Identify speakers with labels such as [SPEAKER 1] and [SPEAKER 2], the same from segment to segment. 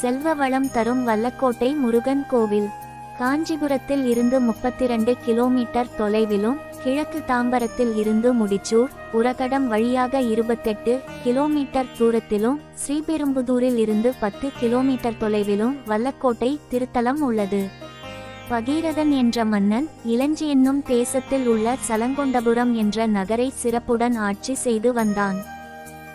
[SPEAKER 1] செல்வ வளம் தரும் வல்லக்கோட்டை முருகன் கோவில். காஞ்சிபுரத்தில் இருந்து முப்பத்திரண்டு கிலோமீட்டர் தொலைவிலும் கிழக்கு தாம்பரத்தில் இருந்து முடிச்சூர் உரகடம் வழியாக இருபத்தெட்டு கிலோமீட்டர் தூரத்திலும் ஸ்ரீபெரும்புதூரில் இருந்து பத்து கிலோமீட்டர் தொலைவிலும் வல்லக்கோட்டை திருத்தலம் உள்ளது. பகீரதன் என்ற மன்னன் இளஞ்சி என்னும் தேசத்தில் உள்ள சலங்கொண்டபுரம் என்ற நகரை சிறப்புடன் ஆட்சி செய்து வந்தான்.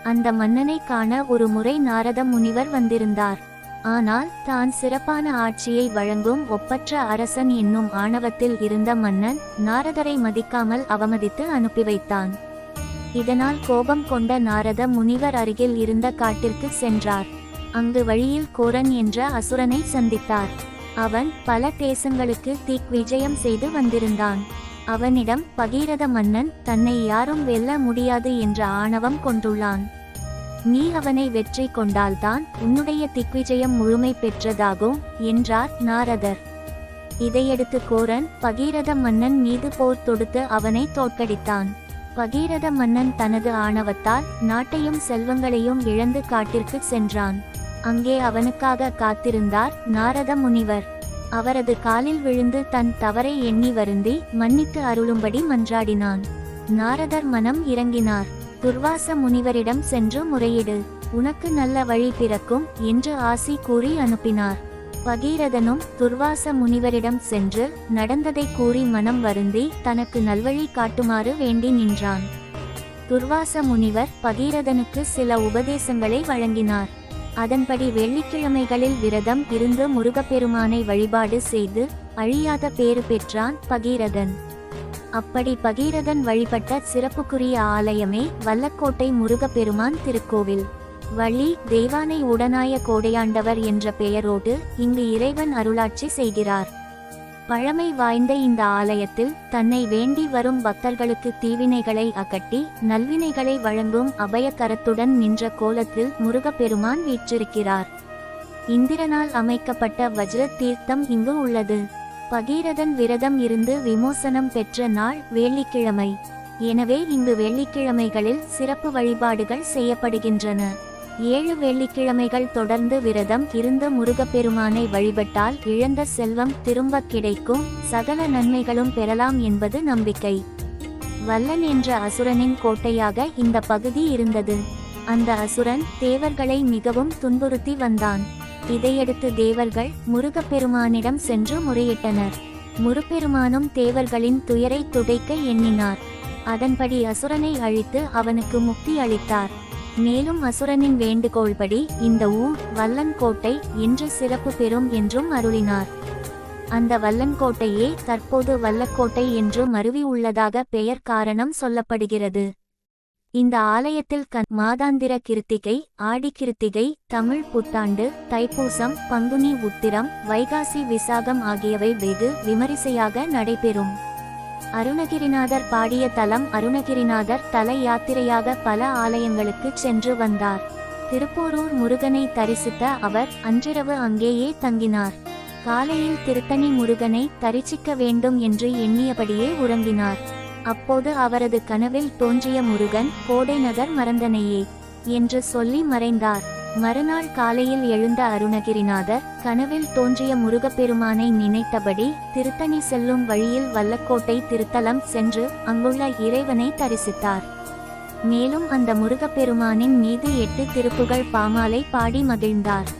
[SPEAKER 1] அந்த மன்னனை காண ஒரு முறை நாரத முனிவர் வந்திருந்தார். ஆனால் தான் சிறப்பான ஆட்சியை வழங்கும் ஒப்பற்ற அரசன் என்னும் ஆணவத்தில் இருந்த மன்னன் நாரதரை மதிக்காமல் அவமதித்து அனுப்பி வைத்தான். இதனால் கோபம் கொண்ட நாரத முனிவர் அருகில் இருந்த காட்டிற்கு சென்றார். அங்கு வழியில் கோரன் என்ற அசுரனை சந்தித்தார். அவன் பல தேசங்களுக்கு தீக் விஜயம் செய்து வந்திருந்தான். அவனிடம் பகீரத மன்னன் தன்னை யாரும் வெல்ல முடியாது என்ற ஆணவம் கொண்டுள்ளான். நீ அவனை வெற்றி கொண்டால்தான் உன்னுடைய திக்விஜயம் முழுமை பெற்றதாகும் என்றார் நாரதர். இதையடுத்து கோரன் பகீரத மன்னன் மீது போர் தொடுத்து அவனை தோற்கடித்தான். பகீரத மன்னன் தனது ஆணவத்தால் நாட்டையும் செல்வங்களையும் இழந்து காட்டிற்கு சென்றான். அங்கே அவனுக்காக காத்திருந்தார் நாரத முனிவர். அவரது காலில் விழுந்து தன் தவறை எண்ணி வருந்தி மன்னித்து அருளும்படி மன்றாடினான். நாரதர் மனம் இறங்கினார். துர்வாச முனிவரிடம் சென்று முறையிடு. உனக்கு நல்ல வழி பிறக்கும் என்று ஆசி கூறி அனுப்பினார். பகீரதனும் துர்வாச முனிவரிடம் சென்று நடந்ததை கூறி மனம் வருந்தி தனக்கு நல்வழி காட்டுமாறு வேண்டி நின்றான். துர்வாச முனிவர் பகீரதனுக்கு சில உபதேசங்களை வழங்கினார். அதன்படி வெள்ளிக்கிழமைகளில் விரதம் இருந்து முருகப்பெருமானை வழிபாடு செய்து அழியாத பேறு பெற்றான் பகீரதன். அப்படி பகீரதன் வழிபட்ட சிறப்புக்குரிய ஆலயமே வல்லக்கோட்டை முருகப்பெருமான் திருக்கோவில். வள்ளி தெய்வானை உடனாய கோடையாண்டவர் என்ற பெயரோடு இங்கு இறைவன் அருளாட்சி செய்கிறார். பழமை வாய்ந்த இந்த ஆலயத்தில் தன்னை வேண்டி வரும் பக்தர்களுக்கு தீவினைகளை அகட்டி நல்வினைகளை வழங்கும் அபயக்கரத்துடன் நின்ற கோலத்தில் முருகப்பெருமான் வீற்றிருக்கிறார். இந்திரனால் அமைக்கப்பட்ட வஜ்ர தீர்த்தம் இங்கு உள்ளது. பகீரதன் விரதம் இருந்து விமோசனம் பெற்ற நாள் வெள்ளிக்கிழமை. எனவே இங்கு வெள்ளிக்கிழமைகளில் சிறப்பு வழிபாடுகள் செய்யப்படுகின்றன. ஏழு வெள்ளிக்கிழமைகள் தொடர்ந்து விரதம் இருந்த முருகப்பெருமானை வழிபட்டால் இழந்த செல்வம் திரும்ப கிடைக்கும் சகல நன்மைகளும் பெறலாம் என்பது நம்பிக்கை. வல்லன் என்ற அசுரனின் கோட்டையாக இந்த பகுதி இருந்தது. அந்த அசுரன் தேவர்களை மிகவும் துன்புறுத்தி வந்தான். இதையடுத்து தேவர்கள் முருகப்பெருமானிடம் சென்று முறையிட்டனர். முருப்பெருமானும் தேவர்களின் துயரை துடைக்க எண்ணினார். அதன்படி அசுரனை அழித்து அவனுக்கு முக்தி அளித்தார். மேலும் அசுரனின் வேண்டுகோள்படி இந்த ஊர் வல்லன் கோட்டை என்று சிறப்பு பெறும் என்றும் அருளினார். அந்த வல்லன் கோட்டையே தற்போது வல்லக்கோட்டை என்று மருவி உள்ளதாக பெயர் காரணம் சொல்லப்படுகிறது. இந்த ஆலயத்தில் கண் மாதாந்திர கிருத்திகை ஆடி கிருத்திகை தமிழ் புத்தாண்டு தைப்பூசம் பங்குனி உத்திரம் வைகாசி விசாகம் ஆகியவை வெகு விமரிசையாக நடைபெறும். அருணகிரிநாதர் பாடிய தலம் அருணகிரிநாதர் தல யாத்திரையாக பல ஆலயங்களுக்கு சென்று வந்தார். திருப்போரூர் முருகனை தரிசித்த அவர் அன்றிரவு அங்கேயே தங்கினார். காலையில் திருத்தணி முருகனை தரிசிக்க வேண்டும் என்று எண்ணியபடியே உறங்கினார். அப்போது அவரது கனவில் தோன்றிய முருகன் கோடை நகர் மறந்தனையே என்று சொல்லி மறைந்தார். மறுநாள் காலையில் எழுந்த அருணகிரிநாதர் கனவில் தோன்றிய முருகப்பெருமானை நினைத்தபடி திருத்தணி செல்லும் வழியில் வல்லக்கோட்டை திருத்தலம் சென்று அங்குள்ள இறைவனை தரிசித்தார். மேலும் அந்த முருகப்பெருமானின் மீது எட்டு திருப்புகள் பாமாலை பாடி மகிழ்ந்தார்.